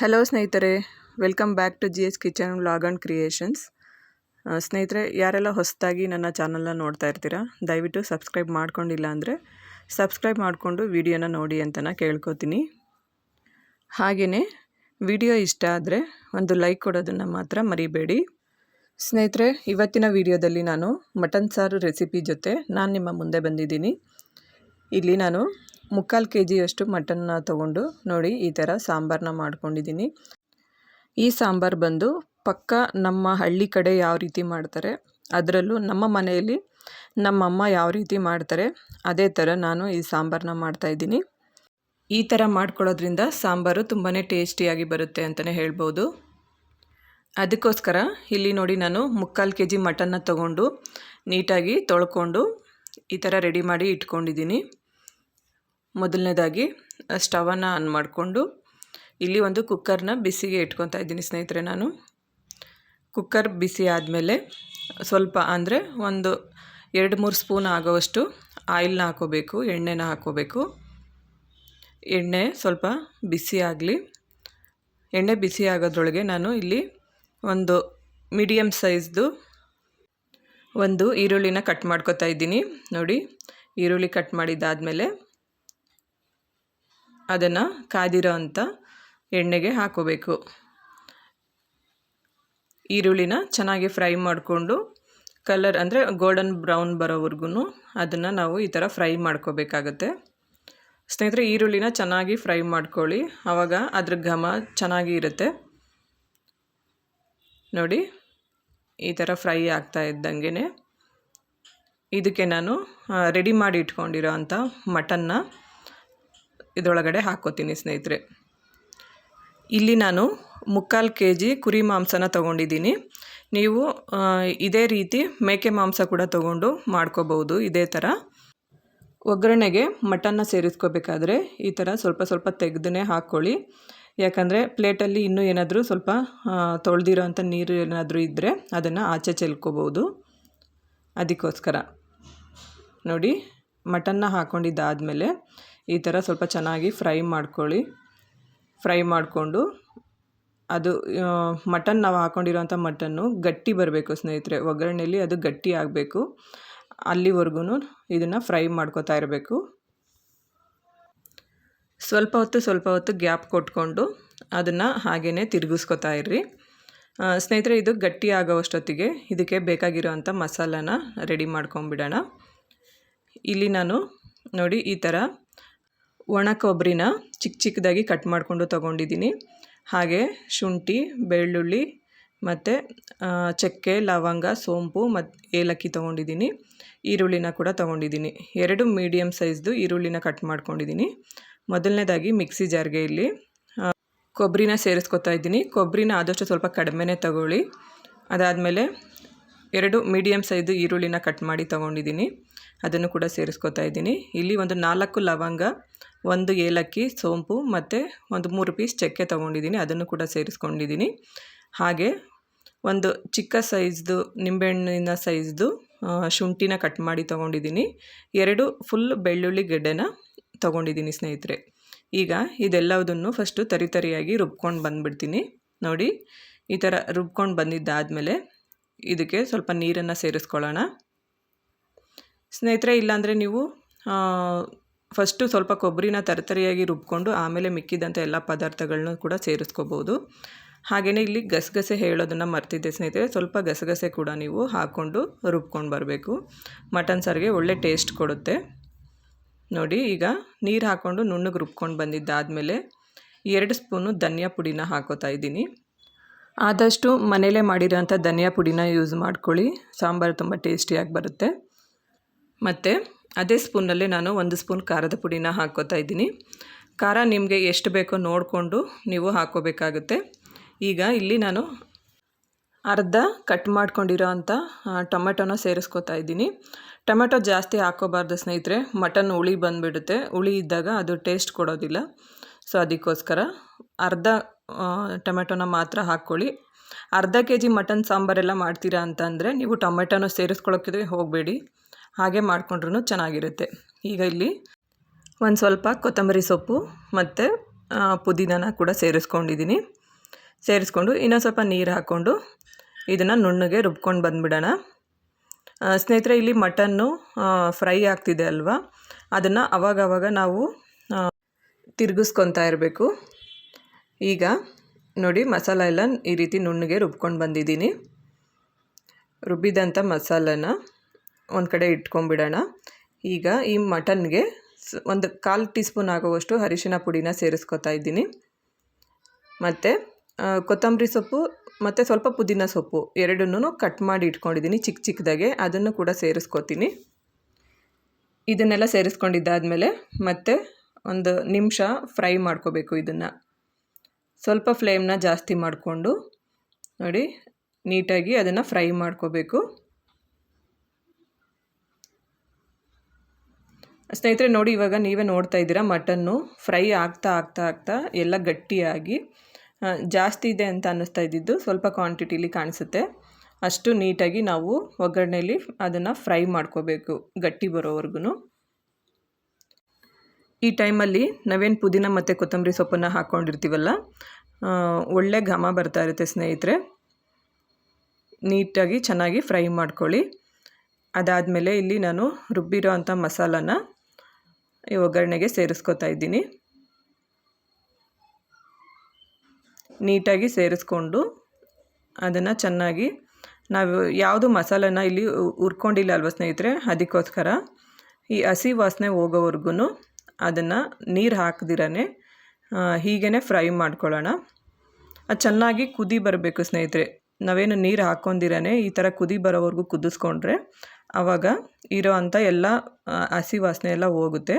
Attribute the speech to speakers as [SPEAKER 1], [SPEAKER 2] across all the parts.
[SPEAKER 1] Hello ಸ್ನೇಹಿತರೆ. Welcome back to G S kitchen vlog and creations ಸ್ನೇಹಿತರೆ, ಯಾರೆಲ್ಲ ಹೊಸದಾಗಿ ನನ್ನ ಚಾನಲ್ನ ನೋಡ್ತಾ ಇರ್ತೀರಾ, ದಯವಿಟ್ಟು ಸಬ್ಸ್ಕ್ರೈಬ್ ಮಾಡ್ಕೊಂಡಿಲ್ಲ ಅಂದರೆ ಸಬ್ಸ್ಕ್ರೈಬ್ ಮಾಡಿಕೊಂಡು ವಿಡಿಯೋನ ನೋಡಿ ಅಂತ ಕೇಳ್ಕೊತೀನಿ. ಹಾಗೆಯೇ ವಿಡಿಯೋ ಇಷ್ಟ ಆದರೆ ಒಂದು ಲೈಕ್ ಕೊಡೋದನ್ನು ಮಾತ್ರ ಮರಿಬೇಡಿ. ಸ್ನೇಹಿತರೆ, ಇವತ್ತಿನ ವಿಡಿಯೋದಲ್ಲಿ ನಾನು ಮಟನ್ ಸಾರು ರೆಸಿಪಿ ಜೊತೆ ನಾನು ನಿಮ್ಮ ಮುಂದೆ ಬಂದಿದ್ದೀನಿ. ಇಲ್ಲಿ ನಾನು ಮುಕ್ಕಾಲು ಕೆ ಜಿಯಷ್ಟು ಮಟನ್ನ ತೊಗೊಂಡು ನೋಡಿ ಈ ಥರ ಸಾಂಬಾರನ್ನ ಮಾಡ್ಕೊಂಡಿದ್ದೀನಿ. ಈ ಸಾಂಬಾರು ಬಂದು ಪಕ್ಕ ನಮ್ಮ ಹಳ್ಳಿ ಕಡೆ ಯಾವ ರೀತಿ ಮಾಡ್ತಾರೆ, ಅದರಲ್ಲೂ ನಮ್ಮ ಮನೆಯಲ್ಲಿ ನಮ್ಮಮ್ಮ ಯಾವ ರೀತಿ ಮಾಡ್ತಾರೆ, ಅದೇ ಥರ ನಾನು ಈ ಸಾಂಬಾರನ್ನ ಮಾಡ್ತಾಯಿದ್ದೀನಿ ಈ ಥರ ಮಾಡ್ಕೊಳ್ಳೋದ್ರಿಂದ ಸಾಂಬಾರು ತುಂಬಾ ಟೇಸ್ಟಿಯಾಗಿ ಬರುತ್ತೆ ಅಂತಲೇ ಹೇಳ್ಬೋದು. ಅದಕ್ಕೋಸ್ಕರ ಇಲ್ಲಿ ನೋಡಿ ನಾನು ಮುಕ್ಕಾಲು ಕೆ ಜಿ ಮಟನ್ನ ತೊಗೊಂಡು ನೀಟಾಗಿ ತೊಳ್ಕೊಂಡು ಈ ಥರ ರೆಡಿ ಮಾಡಿ ಇಟ್ಕೊಂಡಿದ್ದೀನಿ. ಮೊದಲನೇದಾಗಿ ಸ್ಟವನ್ನು ಆನ್ ಮಾಡಿಕೊಂಡು, ಇಲ್ಲಿ ಒಂದು ಕುಕ್ಕರ್ನ ಬಿಸಿಗೆ ಇಟ್ಕೊತಾ ಇದ್ದೀನಿ ಸ್ನೇಹಿತರೆ ನಾನು. ಕುಕ್ಕರ್ ಬಿಸಿ ಆದಮೇಲೆ ಸ್ವಲ್ಪ ಅಂದರೆ ಒಂದು ಎರಡು, ಮೂರು ಸ್ಪೂನ್ ಆಗೋವಷ್ಟು ಆಯಿಲ್ನ ಹಾಕೋಬೇಕು, ಎಣ್ಣೆನ ಹಾಕೋಬೇಕು. ಎಣ್ಣೆ ಸ್ವಲ್ಪ ಬಿಸಿ ಆಗಲಿ. ಎಣ್ಣೆ ಬಿಸಿ ಆಗೋದ್ರೊಳಗೆ ನಾನು ಇಲ್ಲಿ ಒಂದು ಮೀಡಿಯಮ್ ಸೈಜ್ದು ಒಂದು ಈರುಳ್ಳಿನ ಕಟ್ ಮಾಡ್ಕೊತಾ ಇದ್ದೀನಿ. ನೋಡಿ, ಈರುಳ್ಳಿ ಕಟ್ ಮಾಡಿದ್ದಾದಮೇಲೆ ಅದನ್ನು ಕಾದಿರೋ ಅಂಥ ಎಣ್ಣೆಗೆ ಹಾಕೋಬೇಕು. ಈರುಳ್ಳಿನ ಚೆನ್ನಾಗಿ ಫ್ರೈ ಮಾಡಿಕೊಂಡು ಕಲರ್ ಅಂದರೆ ಗೋಲ್ಡನ್ ಬ್ರೌನ್ ಬರೋವರೆಗೂ ಅದನ್ನು ನಾವು ಈ ಥರ ಫ್ರೈ ಮಾಡ್ಕೋಬೇಕಾಗತ್ತೆ. ಸ್ನೇಹಿತರೆ, ಈರುಳ್ಳಿನ ಚೆನ್ನಾಗಿ ಫ್ರೈ ಮಾಡ್ಕೊಳ್ಳಿ. ಆವಾಗ ಅದ್ರ ಘಮ ಚೆನ್ನಾಗಿ ಇರುತ್ತೆ. ನೋಡಿ, ಈ ಥರ ಫ್ರೈ ಆಗ್ತಾ ಇದ್ದಂಗೆ ಇದಕ್ಕೆ ನಾನು ರೆಡಿ ಮಾಡಿ ಇಟ್ಕೊಂಡಿರೋ ಅಂಥ ಮಟನ್ನ ಇದರೊಳಗಡೆ ಹಾಕ್ಕೋತೀನಿ, ಸ್ನೇಹಿತರೆ. ಇಲ್ಲಿ ನಾನು ಮುಕ್ಕಾಲು ಕೆ ಜಿ ಕುರಿ ಮಾಂಸನ ತೊಗೊಂಡಿದ್ದೀನಿ. ನೀವು ಇದೇ ರೀತಿ ಮೇಕೆ ಮಾಂಸ ಕೂಡ ತೊಗೊಂಡು ಮಾಡ್ಕೋಬಹುದು ಇದೇ ಥರ. ಒಗ್ಗರಣೆಗೆ ಮಟನ್ನ ಸೇರಿಸ್ಕೋಬೇಕಾದ್ರೆ ಈ ಥರ ಸ್ವಲ್ಪ ಸ್ವಲ್ಪ ತೆಗೆದೇ ಹಾಕ್ಕೊಳ್ಳಿ. ಯಾಕಂದರೆ ಪ್ಲೇಟಲ್ಲಿ ಇನ್ನೂ ಏನಾದರೂ ಸ್ವಲ್ಪ ತೊಳೆದಿರೋ ಅಂಥ ನೀರು ಏನಾದರೂ ಇದ್ದರೆ ಅದನ್ನು ಆಚೆ ಚೆಲ್ಕೋಬೋದು ಅದಕ್ಕೋಸ್ಕರ. ನೋಡಿ, ಮಟನ್ನ ಹಾಕ್ಕೊಂಡಿದ್ದಾದಮೇಲೆ ಈ ಥರ ಸ್ವಲ್ಪ ಚೆನ್ನಾಗಿ ಫ್ರೈ ಮಾಡ್ಕೊಳ್ಳಿ. ಫ್ರೈ ಮಾಡಿಕೊಂಡು ಅದು ಮಟನ್ ನಾವು ಹಾಕ್ಕೊಂಡಿರೋಂಥ ಮಟನ್ನು ಗಟ್ಟಿ ಬರಬೇಕು ಸ್ನೇಹಿತರೆ. ಒಗ್ಗರಣೆಯಲ್ಲಿ ಅದು ಗಟ್ಟಿ ಆಗಬೇಕು. ಅಲ್ಲಿವರೆಗೂ ಇದನ್ನು ಫ್ರೈ ಮಾಡ್ಕೋತಾ ಇರಬೇಕು. ಸ್ವಲ್ಪ ಹೊತ್ತು ಸ್ವಲ್ಪ ಹೊತ್ತು ಗ್ಯಾಪ್ ಕೊಟ್ಕೊಂಡು ಅದನ್ನು ಹಾಗೇ ತಿರುಗಿಸ್ಕೊತಾ ಇರ್ರಿ. ಸ್ನೇಹಿತರೆ, ಇದು ಗಟ್ಟಿ ಆಗೋವಷ್ಟೊತ್ತಿಗೆ ಇದಕ್ಕೆ ಬೇಕಾಗಿರೋವಂಥ ಮಸಾಲಾನ ರೆಡಿ ಮಾಡ್ಕೊಂಬಿಡೋಣ. ಇಲ್ಲಿ ನಾನು ನೋಡಿ ಈ ಥರ ಒಣ ಕೊಬ್ಬರಿನ ಚಿಕ್ಕ ಚಿಕ್ಕದಾಗಿ ಕಟ್ ಮಾಡಿಕೊಂಡು ತೊಗೊಂಡಿದ್ದೀನಿ. ಹಾಗೆ ಶುಂಠಿ, ಬೆಳ್ಳುಳ್ಳಿ ಮತ್ತು ಚಕ್ಕೆ, ಲವಂಗ, ಸೋಂಪು ಮತ್ತು ಏಲಕ್ಕಿ ತೊಗೊಂಡಿದ್ದೀನಿ. ಈರುಳ್ಳಿನ ಕೂಡ ತೊಗೊಂಡಿದ್ದೀನಿ. ಎರಡು ಮೀಡಿಯಮ್ ಸೈಜ್ದು ಈರುಳ್ಳಿನ ಕಟ್ ಮಾಡ್ಕೊಂಡಿದ್ದೀನಿ. ಮೊದಲನೇದಾಗಿ ಮಿಕ್ಸಿ ಜಾರ್ಗೆ ಇಲ್ಲಿ ಕೊಬ್ಬರಿನ ಸೇರಿಸ್ಕೊತಾ ಇದ್ದೀನಿ. ಕೊಬ್ಬರಿನ ಆದಷ್ಟು ಸ್ವಲ್ಪ ಕಡಿಮೆನೇ ತಗೊಳ್ಳಿ. ಅದಾದಮೇಲೆ ಎರಡು ಮೀಡಿಯಮ್ ಸೈಜ್ ಈರುಳ್ಳಿನ ಕಟ್ ಮಾಡಿ ತೊಗೊಂಡಿದ್ದೀನಿ. ಅದನ್ನು ಕೂಡ ಸೇರಿಸ್ಕೊತಾ ಇದ್ದೀನಿ. ಇಲ್ಲಿ ಒಂದು ನಾಲ್ಕು ಲವಂಗ, ಒಂದು ಏಲಕ್ಕಿ, ಸೋಂಪು ಮತ್ತು ಒಂದು ಮೂರು ಪೀಸ್ ಚಕ್ಕೆ ತೊಗೊಂಡಿದ್ದೀನಿ. ಅದನ್ನು ಕೂಡ ಸೇರಿಸ್ಕೊಂಡಿದ್ದೀನಿ. ಹಾಗೆ ಒಂದು ಚಿಕ್ಕ ಸೈಜ್ದು, ನಿಂಬೆಹಣ್ಣಿನ ಸೈಜ್ದು ಶುಂಠಿನ ಕಟ್ ಮಾಡಿ ತೊಗೊಂಡಿದ್ದೀನಿ. ಎರಡು ಫುಲ್ ಬೆಳ್ಳುಳ್ಳಿ ಗೆಡ್ಡೆನ ತೊಗೊಂಡಿದ್ದೀನಿ ಸ್ನೇಹಿತರೆ. ಈಗ ಇದೆಲ್ಲದನ್ನು ಫಸ್ಟು ತರಿತರಿಯಾಗಿ ರುಬ್ಕೊಂಡು ಬಂದುಬಿಡ್ತೀನಿ. ನೋಡಿ, ಈ ಥರ ರುಬ್ಕೊಂಡು ಬಂದಿದ್ದಾದಮೇಲೆ ಇದಕ್ಕೆ ಸ್ವಲ್ಪ ನೀರನ್ನು ಸೇರಿಸ್ಕೊಳ್ಳೋಣ. ಸ್ನೇಹಿತರೆ, ಇಲ್ಲಾಂದರೆ ನೀವು ಫಸ್ಟು ಸ್ವಲ್ಪ ಕೊಬ್ಬರಿನ ತರತರಿಯಾಗಿ ರುಬ್ಕೊಂಡು ಆಮೇಲೆ ಮಿಕ್ಕಿದಂಥ ಎಲ್ಲ ಪದಾರ್ಥಗಳನ್ನೂ ಕೂಡ ಸೇರಿಸ್ಕೋಬೋದು. ಹಾಗೆಯೇ ಇಲ್ಲಿ ಗಸಗಸೆ ಹೇಳೋದನ್ನು ಮರ್ತಿದ್ದೆ ಸ್ನೇಹಿತರೆ, ಸ್ವಲ್ಪ ಗಸಗಸೆ ಕೂಡ ನೀವು ಹಾಕ್ಕೊಂಡು ರುಬ್ಕೊಂಡು ಬರಬೇಕು. ಮಟನ್ ಸಾರಿಗೆ ಒಳ್ಳೆ ಟೇಸ್ಟ್ ಕೊಡುತ್ತೆ. ನೋಡಿ, ಈಗ ನೀರು ಹಾಕ್ಕೊಂಡು ನುಣ್ಣಗೆ ರುಬ್ಕೊಂಡು ಬಂದಿದ್ದಾದಮೇಲೆ ಎರಡು ಸ್ಪೂನು ಧನಿಯಾ ಪುಡಿನ ಹಾಕೋತಾ ಇದ್ದೀನಿ. ಆದಷ್ಟು ಮನೇಲೇ ಮಾಡಿರೋಂಥ ಧನಿಯಾ ಪುಡಿನ ಯೂಸ್ ಮಾಡ್ಕೊಳ್ಳಿ. ಸಾಂಬಾರು ತುಂಬ ಟೇಸ್ಟಿಯಾಗಿ ಬರುತ್ತೆ. ಮತ್ತು ಅದೇ ಸ್ಪೂನಲ್ಲಿ ನಾನು ಒಂದು ಸ್ಪೂನ್ ಖಾರದ ಪುಡಿನ ಹಾಕ್ಕೋತಾ ಇದ್ದೀನಿ. ಖಾರ ನಿಮಗೆ ಎಷ್ಟು ಬೇಕೋ ನೋಡಿಕೊಂಡು ನೀವು ಹಾಕ್ಕೋಬೇಕಾಗುತ್ತೆ. ಈಗ ಇಲ್ಲಿ ನಾನು ಅರ್ಧ ಕಟ್ ಮಾಡ್ಕೊಂಡಿರೋ ಅಂಥ ಟೊಮೆಟೊನ ಸೇರಿಸ್ಕೋತಾ ಇದ್ದೀನಿ. ಟೊಮೆಟೊ ಜಾಸ್ತಿ ಹಾಕ್ಕೋಬಾರ್ದು ಸ್ನೇಹಿತರೆ, ಮಟನ್ ಹುಳಿ ಬಂದುಬಿಡುತ್ತೆ. ಹುಳಿ ಇದ್ದಾಗ ಅದು ಟೇಸ್ಟ್ ಕೊಡೋದಿಲ್ಲ. ಸೊ ಅದಕ್ಕೋಸ್ಕರ ಅರ್ಧ ಟೊಮೆಟೊನ ಮಾತ್ರ ಹಾಕ್ಕೊಳ್ಳಿ. ಅರ್ಧ ಕೆ ಜಿ ಮಟನ್ ಸಾಂಬಾರೆಲ್ಲ ಮಾಡ್ತೀರಾ ಅಂತಂದರೆ ನೀವು ಟೊಮೆಟೊನ ಸೇರಿಸ್ಕೊಳ್ಳೋಕ್ಕೆ ಹೋಗಬೇಡಿ. ಹಾಗೆ ಮಾಡಿಕೊಂಡ್ರೂ ಚೆನ್ನಾಗಿರುತ್ತೆ. ಈಗ ಇಲ್ಲಿ ಒಂದು ಸ್ವಲ್ಪ ಕೊತ್ತಂಬರಿ ಸೊಪ್ಪು ಮತ್ತು ಪುದೀನನ ಕೂಡ ಸೇರಿಸ್ಕೊಂಡಿದ್ದೀನಿ ಸೇರಿಸ್ಕೊಂಡು ಇನ್ನೊಂದು ಸ್ವಲ್ಪ ನೀರು ಹಾಕ್ಕೊಂಡು ಇದನ್ನು ನುಣ್ಣಗೆ ರುಬ್ಕೊಂಡು ಬಂದುಬಿಡೋಣ. ಸ್ನೇಹಿತರೆ, ಇಲ್ಲಿ ಮಟನ್ನು ಫ್ರೈ ಆಗ್ತಿದೆ ಅಲ್ವಾ? ಅದನ್ನು ಅವಾಗವಾಗ ನಾವು ತಿರುಗಿಸ್ಕೊತಾ ಇರಬೇಕು. ಈಗ ನೋಡಿ, ಮಸಾಲ ಎಲ್ಲ ಈ ರೀತಿ ನುಣ್ಣಗೆ ರುಬ್ಕೊಂಡು ಬಂದಿದ್ದೀನಿ ರುಬ್ಬಿದಂಥ ಮಸಾಲನ ಒಂದು ಕಡೆ ಇಟ್ಕೊಂಡ್ಬಿಡೋಣ. ಈಗ ಈ ಮಟನ್ಗೆ ಒಂದು ಕಾಲು ಟೀ ಸ್ಪೂನ್ ಆಗುವಷ್ಟು ಅರಿಶಿನ ಪುಡಿನ ಸೇರಿಸ್ಕೊತಾ ಇದ್ದೀನಿ. ಮತ್ತು ಕೊತ್ತಂಬರಿ ಸೊಪ್ಪು ಮತ್ತು ಸ್ವಲ್ಪ ಪುದೀನ ಸೊಪ್ಪು ಎರಡನ್ನೂ ಕಟ್ ಮಾಡಿ ಇಟ್ಕೊಂಡಿದ್ದೀನಿ ಚಿಕ್ಕ ಚಿಕ್ಕದಾಗೆ ಅದನ್ನು ಕೂಡ ಸೇರಿಸ್ಕೊತೀನಿ. ಇದನ್ನೆಲ್ಲ ಸೇರಿಸ್ಕೊಂಡಿದ್ದಾದಮೇಲೆ ಮತ್ತೆ ಒಂದು ನಿಮಿಷ ಫ್ರೈ ಮಾಡ್ಕೋಬೇಕು ಇದನ್ನು. ಸ್ವಲ್ಪ ಫ್ಲೇಮ್ನ ಜಾಸ್ತಿ ಮಾಡಿಕೊಂಡು ನೋಡಿ, ನೀಟಾಗಿ ಅದನ್ನು ಫ್ರೈ ಮಾಡ್ಕೋಬೇಕು. ಸ್ನೇಹಿತರೆ, ನೋಡಿ, ಇವಾಗ ನೀವೇ ನೋಡ್ತಾ ಇದ್ದೀರಾ, ಮಟನ್ನು ಫ್ರೈ ಆಗ್ತಾ ಆಗ್ತಾ ಆಗ್ತಾ ಎಲ್ಲ ಗಟ್ಟಿಯಾಗಿ ಜಾಸ್ತಿ ಇದೆ ಅಂತ ಅನ್ನಿಸ್ತಾ ಇದ್ದಿದ್ದು ಸ್ವಲ್ಪ ಕ್ವಾಂಟಿಟಿಲಿ ಕಾಣಿಸುತ್ತೆ. ಅಷ್ಟು ನೀಟಾಗಿ ನಾವು ಒಗ್ಗರಣೆಯಲ್ಲಿ ಅದನ್ನು ಫ್ರೈ ಮಾಡ್ಕೋಬೇಕು ಗಟ್ಟಿ ಬರೋವರೆಗೂ ಈ ಟೈಮಲ್ಲಿ ನಾವೇನು ಪುದೀನ ಮತ್ತು ಕೊತ್ತಂಬರಿ ಸೊಪ್ಪನ್ನು ಹಾಕ್ಕೊಂಡಿರ್ತೀವಲ್ಲ ಒಳ್ಳೆ ಘಮ ಬರ್ತಾ ಇರುತ್ತೆ ಸ್ನೇಹಿತರೆ. ನೀಟಾಗಿ ಚೆನ್ನಾಗಿ ಫ್ರೈ ಮಾಡ್ಕೊಳ್ಳಿ. ಅದಾದಮೇಲೆ ಇಲ್ಲಿ ನಾನು ರುಬ್ಬಿರೋ ಅಂಥ ಮಸಾಲಾನ ಈ ಒಗ್ಗರಣೆಗೆ ಸೇರಿಸ್ಕೊತಾ ಇದ್ದೀನಿ. ನೀಟಾಗಿ ಸೇರಿಸ್ಕೊಂಡು ಅದನ್ನು ಚೆನ್ನಾಗಿ ನಾವು ಯಾವುದು ಮಸಾಲೆನ ಇಲ್ಲಿ ಉರ್ಕೊಂಡಿಲ್ಲ ಅಲ್ವ ಸ್ನೇಹಿತರೆ? ಅದಕ್ಕೋಸ್ಕರ ಈ ಹಸಿ ವಾಸನೆ ಹೋಗೋವರೆಗೂ ಅದನ್ನು ನೀರು ಹಾಕ್ದಿರೇ ಹೀಗೇ ಫ್ರೈ ಮಾಡ್ಕೊಳ್ಳೋಣ. ಅದು ಚೆನ್ನಾಗಿ ಕುದಿ ಬರಬೇಕು ಸ್ನೇಹಿತರೆ. ನಾವೇನು ನೀರು ಹಾಕ್ಕೊಂಡಿರೇ ಈ ಥರ ಕುದಿ ಬರೋವರೆಗೂ ಕುದಿಸ್ಕೊಂಡ್ರೆ ಆವಾಗ ಇರೋ ಅಂಥ ಎಲ್ಲ ಹಸಿ ವಾಸನೆ ಎಲ್ಲ ಹೋಗುತ್ತೆ.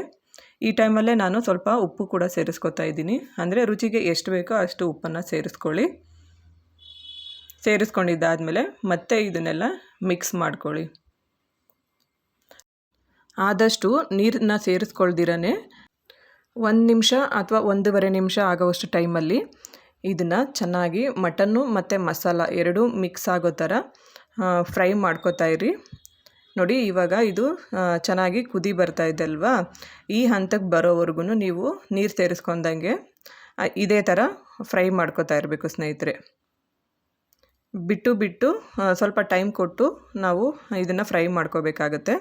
[SPEAKER 1] ಈ ಟೈಮಲ್ಲೇ ನಾನು ಸ್ವಲ್ಪ ಉಪ್ಪು ಕೂಡ ಸೇರಿಸ್ಕೊತಾ ಇದ್ದೀನಿ. ಅಂದರೆ ರುಚಿಗೆ ಎಷ್ಟು ಬೇಕೋ ಅಷ್ಟು ಉಪ್ಪನ್ನು ಸೇರಿಸ್ಕೊಳ್ಳಿ. ಸೇರಿಸ್ಕೊಂಡಿದ್ದಾದಮೇಲೆ ಮತ್ತೆ ಇದನ್ನೆಲ್ಲ ಮಿಕ್ಸ್ ಮಾಡ್ಕೊಳ್ಳಿ. ಆದಷ್ಟು ನೀರನ್ನ ಸೇರಿಸ್ಕೊಳ್ದಿರೇ ಒಂದು ನಿಮಿಷ ಅಥವಾ ಒಂದೂವರೆ ನಿಮಿಷ ಆಗೋವಷ್ಟು ಟೈಮಲ್ಲಿ ಇದನ್ನು ಚೆನ್ನಾಗಿ ಮಟನ್ನು ಮತ್ತು ಮಸಾಲ ಎರಡೂ ಮಿಕ್ಸ್ ಆಗೋ ಥರ ಫ್ರೈ ಮಾಡ್ಕೋತಾ ಇರಿ. ನೋಡಿ, ಇವಾಗ ಇದು ಚೆನ್ನಾಗಿ ಕುದಿ ಬರ್ತಾ ಇದೆ ಅಲ್ವಾ? ಈ ಹಂತಕ್ಕೆ ಬರೋವರೆಗೂ ನೀವು ನೀರು ಸೇರಿಸ್ಕೊಂಡಂಗೆ ಇದೇ ಥರ ಫ್ರೈ ಮಾಡ್ಕೋತಾ ಇರಬೇಕು ಸ್ನೇಹಿತರೆ. ಬಿಟ್ಟು ಬಿಟ್ಟು ಸ್ವಲ್ಪ ಟೈಮ್ ಕೊಟ್ಟು ನಾವು ಇದನ್ನು ಫ್ರೈ ಮಾಡ್ಕೋಬೇಕಾಗತ್ತೆ.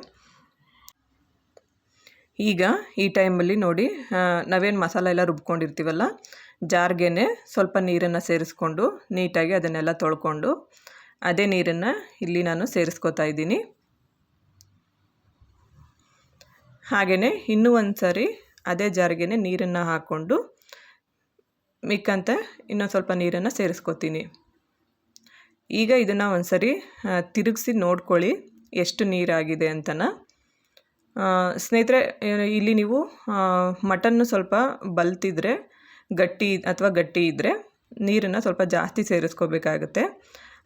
[SPEAKER 1] ಈಗ ಈ ಟೈಮಲ್ಲಿ ನೋಡಿ ನಾವೇನು ಮಸಾಲ ಎಲ್ಲ ರುಬ್ಕೊಂಡಿರ್ತೀವಲ್ಲ ಜಾರ್ಗೆ ಸ್ವಲ್ಪ ನೀರನ್ನು ಸೇರಿಸ್ಕೊಂಡು ನೀಟಾಗಿ ಅದನ್ನೆಲ್ಲ ತೊಳ್ಕೊಂಡು, ಅದೇ ನೀರನ್ನು ಇಲ್ಲಿ ನಾನು ಸೇರಿಸ್ಕೋತಾ ಇದ್ದೀನಿ. ಹಾಗೆಯೇ ಇನ್ನೂ ಒಂದು ಸಾರಿ ಅದೇ ಜಾರಿಗೆ ನೀರನ್ನು ಹಾಕ್ಕೊಂಡು ಮಿಕ್ಕಂತ ಇನ್ನೊಂದು ಸ್ವಲ್ಪ ನೀರನ್ನು ಸೇರಿಸ್ಕೊತೀನಿ. ಈಗ ಇದನ್ನು ಒಂದು ಸರಿ ತಿರುಗಿಸಿ ನೋಡ್ಕೊಳ್ಳಿ ಎಷ್ಟು ನೀರಾಗಿದೆ ಅಂತನ. ಸ್ನೇಹಿತರೆ, ಇಲ್ಲಿ ನೀವು ಮಟನ್ನು ಸ್ವಲ್ಪ ಬಲ್ತಿದ್ರೆ, ಗಟ್ಟಿ ಅಥವಾ ಗಟ್ಟಿ ಇದ್ದರೆ ನೀರನ್ನು ಸ್ವಲ್ಪ ಜಾಸ್ತಿ ಸೇರಿಸ್ಕೋಬೇಕಾಗುತ್ತೆ.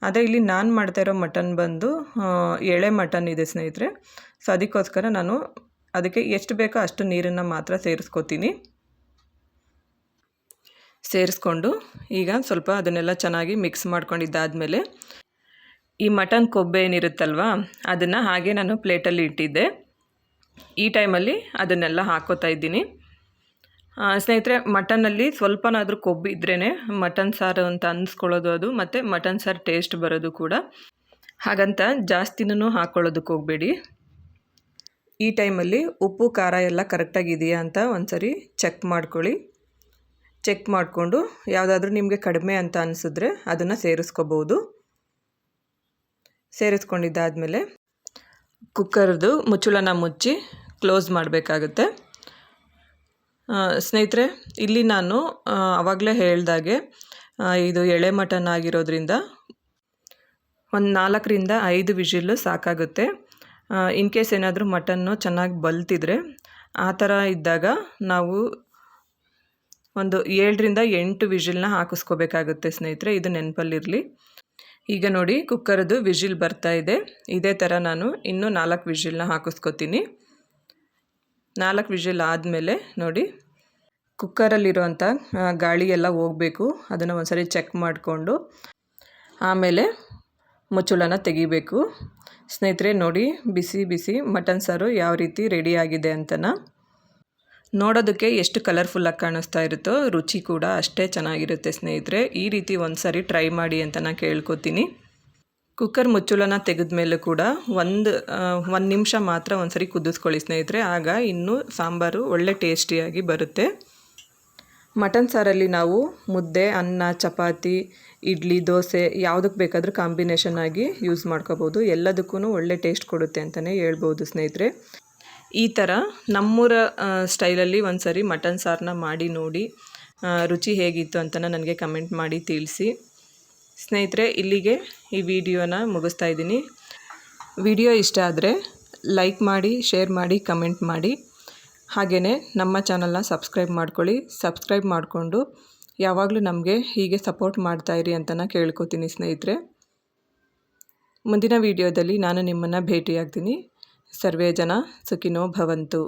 [SPEAKER 1] ಅದೇ ಇಲ್ಲಿ ನಾನು ಮಾಡ್ತಾ ಇರೋ ಮಟನ್ ಬಂದು ಎಳೆ ಮಟನ್ ಇದೆ ಸ್ನೇಹಿತರೆ. ಸೊ, ಅದಕ್ಕೋಸ್ಕರ ನಾನು ಅದಕ್ಕೆ ಎಷ್ಟು ಬೇಕೋ ಅಷ್ಟು ನೀರನ್ನು ಮಾತ್ರ ಸೇರಿಸ್ಕೋತೀನಿ. ಸೇರಿಸ್ಕೊಂಡು ಈಗ ಸ್ವಲ್ಪ ಅದನ್ನೆಲ್ಲ ಚೆನ್ನಾಗಿ ಮಿಕ್ಸ್ ಮಾಡ್ಕೊಂಡಿದ್ದಾದಮೇಲೆ ಈ ಮಟನ್ ಕೊಬ್ಬೆ ಏನಿರುತ್ತಲ್ವಾ, ಅದನ್ನು ಹಾಗೆ ನಾನು ಪ್ಲೇಟಲ್ಲಿ ಇಟ್ಟಿದ್ದೆ. ಈ ಟೈಮಲ್ಲಿ ಅದನ್ನೆಲ್ಲ ಹಾಕೋತಾ ಇದ್ದೀನಿ. ಸ್ನೇಹಿತರೆ ಮಟನಲ್ಲಿ ಸ್ವಲ್ಪನಾದರೂ ಕೊಬ್ಬು ಇದ್ರೇ ಮಟನ್ ಸಾರು ಅಂತ ಅನ್ನಿಸ್ಕೊಳ್ಳೋದು ಅದು, ಮತ್ತು ಮಟನ್ ಸಾರು ಟೇಸ್ಟ್ ಬರೋದು ಕೂಡ. ಹಾಗಂತ ಜಾಸ್ತಿನೂ ಹಾಕ್ಕೊಳ್ಳೋದಕ್ಕೆ ಹೋಗಬೇಡಿ. ಈ ಟೈಮಲ್ಲಿ ಉಪ್ಪು, ಖಾರ ಎಲ್ಲ ಕರೆಕ್ಟಾಗಿದೆಯಾ ಅಂತ ಒಂದ್ಸರಿ ಚೆಕ್ ಮಾಡ್ಕೊಳ್ಳಿ. ಚೆಕ್ ಮಾಡಿಕೊಂಡು ಯಾವುದಾದ್ರೂ ನಿಮಗೆ ಕಡಿಮೆ ಅಂತ ಅನಿಸಿದ್ರೆ ಅದನ್ನು ಸೇರಿಸ್ಕೋಬೋದು. ಸೇರಿಸ್ಕೊಂಡಿದ್ದಾದಮೇಲೆ ಕುಕ್ಕರ್ದು ಮುಚ್ಚಳನ ಮುಚ್ಚಿ ಕ್ಲೋಸ್ ಮಾಡಬೇಕಾಗುತ್ತೆ. ಸ್ನೇಹಿತರೆ, ಇಲ್ಲಿ ನಾನು ಆವಾಗಲೇ ಹೇಳ್ದಾಗೆ ಇದು ಎಳೆ ಮಟನ್ ಆಗಿರೋದ್ರಿಂದ ಒಂದು ನಾಲ್ಕರಿಂದ ಐದು ವಿಷಿಲ್ಲು ಸಾಕಾಗುತ್ತೆ. ಇನ್ ಕೇಸ್ ಏನಾದರೂ ಮಟನ್ನು ಚೆನ್ನಾಗಿ ಬಲ್ತಿದ್ರೆ, ಆ ಥರ ಇದ್ದಾಗ ನಾವು ಒಂದು ಏಳರಿಂದ ಎಂಟು ವಿಜಿಲ್ನ ಹಾಕಿಸ್ಕೋಬೇಕಾಗುತ್ತೆ ಸ್ನೇಹಿತರೆ, ಇದು ನೆನಪಲ್ಲಿರಲಿ. ಈಗ ನೋಡಿ, ಕುಕ್ಕರದು ವಿಜಿಲ್ ಬರ್ತಾ ಇದೆ. ಇದೇ ಥರ ನಾನು ಇನ್ನೂ ನಾಲ್ಕು ವಿಜಿಲ್ನ ಹಾಕಿಸ್ಕೊತೀನಿ. ನಾಲ್ಕು ವಿಜಿಲ್ ಆದಮೇಲೆ ನೋಡಿ ಕುಕ್ಕರಲ್ಲಿರುವಂಥ ಗಾಳಿ ಎಲ್ಲ ಹೋಗಬೇಕು. ಅದನ್ನು ಒಂದ್ಸರಿ ಚೆಕ್ ಮಾಡಿಕೊಂಡು, ಆಮೇಲೆ ಮುಚ್ಚಳನ ತೆಗಿಬೇಕು. ಸ್ನೇಹಿತರೆ, ನೋಡಿ, ಬಿಸಿ ಬಿಸಿ, ಮಟನ್ ಸಾರು ಯಾವ ರೀತಿ ರೆಡಿಯಾಗಿದೆ ಅಂತನ? ನೋಡೋದಕ್ಕೆ ಎಷ್ಟು ಕಲರ್ಫುಲ್ಲಾಗಿ ಕಾಣಿಸ್ತಾ ಇರುತ್ತೋ, ರುಚಿ ಕೂಡ ಅಷ್ಟೇ ಚೆನ್ನಾಗಿರುತ್ತೆ ಸ್ನೇಹಿತರೆ. ಈ ರೀತಿ ಒಂದು ಸಾರಿ ಟ್ರೈ ಮಾಡಿ ಅಂತ ನಾನು ಕೇಳ್ಕೊತೀನಿ. ಕುಕ್ಕರ್ ಮುಚ್ಚುಳನ ತೆಗೆದ ಮೇಲೂ ಕೂಡ ಒಂದು ಒಂದು ನಿಮಿಷ ಮಾತ್ರ ಒಂದ್ಸರಿ ಕುದಿಸ್ಕೊಳ್ಳಿ ಸ್ನೇಹಿತರೆ. ಆಗ ಇನ್ನೂ ಸಾಂಬಾರು ಒಳ್ಳೆ ಟೇಸ್ಟಿಯಾಗಿ ಬರುತ್ತೆ. ಮಟನ್ ಸಾರಲ್ಲಿ ನಾವು ಮುದ್ದೆ, ಅನ್ನ, ಚಪಾತಿ, ಇಡ್ಲಿ, ದೋಸೆ ಯಾವುದಕ್ಕೆ ಬೇಕಾದರೂ ಕಾಂಬಿನೇಷನ್ ಆಗಿ ಯೂಸ್ ಮಾಡ್ಕೋಬೋದು. ಎಲ್ಲದಕ್ಕೂ ಒಳ್ಳೆ ಟೇಸ್ಟ್ ಕೊಡುತ್ತೆ ಅಂತಲೇ ಹೇಳ್ಬೋದು ಸ್ನೇಹಿತರೆ. ಈ ಥರ ನಮ್ಮೂರ ಸ್ಟೈಲಲ್ಲಿ ಒಂದು ಸರಿ ಮಟನ್ ಸಾರನ್ನ ಮಾಡಿ ನೋಡಿ ರುಚಿ ಹೇಗಿತ್ತು ಅಂತ ನನಗೆ ಕಮೆಂಟ್ ಮಾಡಿ ತಿಳಿಸಿ. ಸ್ನೇಹಿತರೆ, ಇಲ್ಲಿಗೆ ಈ ವಿಡಿಯೋನ ಮುಗಿಸ್ತಾ ಇದ್ದೀನಿ. ವಿಡಿಯೋ ಇಷ್ಟ ಆದರೆ ಲೈಕ್ ಮಾಡಿ ಶೇರ್ ಮಾಡಿ ಕಮೆಂಟ್ ಮಾಡಿ. ಹಾಗೆಯೇ ನಮ್ಮ ಚಾನಲ್ನ ಸಬ್ಸ್ಕ್ರೈಬ್ ಮಾಡ್ಕೊಳ್ಳಿ. ಸಬ್ಸ್ಕ್ರೈಬ್ ಮಾಡಿಕೊಂಡು ಯಾವಾಗಲೂ ನಮಗೆ ಹೀಗೆ ಸಪೋರ್ಟ್ ಮಾಡ್ತಾಯಿರಿ ಅಂತ ಕೇಳ್ಕೊತೀನಿ ಸ್ನೇಹಿತರೆ. ಮುಂದಿನ ವಿಡಿಯೋದಲ್ಲಿ ನಾನು ನಿಮ್ಮನ್ನು ಭೇಟಿಯಾಗ್ತೀನಿ. ಸರ್ವೇ ಜನ ಸುಖಿನೋ ಭವಂತು.